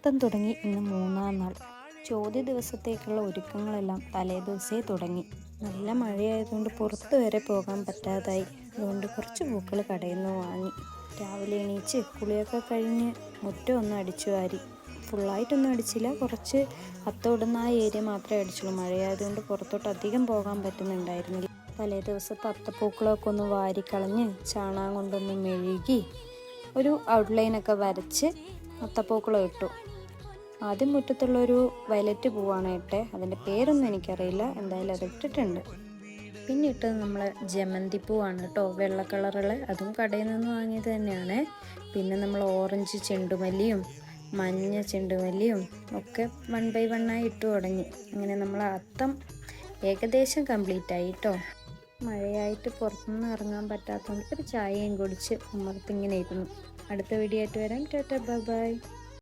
അത്തം തുടങ്ങി ഇന്ന് മൂന്നാം നാൾ. ചോദ്യ ദിവസത്തേക്കുള്ള ഒരുക്കങ്ങളെല്ലാം തലേദിവസേ തുടങ്ങി. നല്ല മഴയായതുകൊണ്ട് പുറത്ത് വരെ പോകാൻ പറ്റാതായി. അതുകൊണ്ട് കുറച്ച് പൂക്കൾ കടയിൽ നിന്ന് വാങ്ങി. രാവിലെ എണീച്ച് കുളിയൊക്കെ കഴിഞ്ഞ് മുറ്റം ഒന്ന് അടിച്ചു വാരി. ഫുള്ളായിട്ടൊന്നും അടിച്ചില്ല. കുറച്ച് അത്തോടുന്ന ആ ഏരിയ മാത്രമേ അടിച്ചുള്ളൂ. മഴയായതുകൊണ്ട് പുറത്തോട്ട് അധികം പോകാൻ പറ്റുന്നുണ്ടായിരുന്നില്ല. തലേ ദിവസത്തെ അത്തപ്പൂക്കളമൊക്കെ ഒന്ന് വാരിക്കളഞ്ഞ് ചാണകം കൊണ്ടൊന്ന് മെഴുകി ഒരു ഔട്ട്ലൈനൊക്കെ വരച്ച് അത്തപ്പൂക്കളം ഇട്ടു. ആദ്യം മുറ്റത്തുള്ളൊരു വയലറ്റ് പൂവാണ് ഇട്ടേ. അതിന്റെ പേരൊന്നും എനിക്കറിയില്ല. എന്തായാലും അത് ഇട്ടിട്ടുണ്ട്. പിന്നെ ഇട്ടത് നമ്മൾ ജമന്തി പൂവാണ് കേട്ടോ വെള്ള കളറുള്ള അതും കടയിൽ നിന്ന് വാങ്ങിയത് തന്നെയാണ്. പിന്നെ നമ്മൾ ഓറഞ്ച് ചെണ്ടുമല്ലിയും മഞ്ഞ ചെണ്ടുമല്ലിയും ഒക്കെ വൺ ബൈ വണ്ണായി ഇട്ടു തുടങ്ങി. അങ്ങനെ നമ്മൾ അത്തം ഏകദേശം കംപ്ലീറ്റ് ആയി കേട്ടോ മഴയായിട്ട് പുറത്തുനിന്ന് ഇറങ്ങാൻ പറ്റാത്തതുകൊണ്ട് ഒരു ചായയും കുടിച്ച് ഉമ്മർത്തിങ്ങനെ ഇരുന്നു. അടുത്ത വീഡിയോ ആയിട്ട് വരാം. Tata bye bye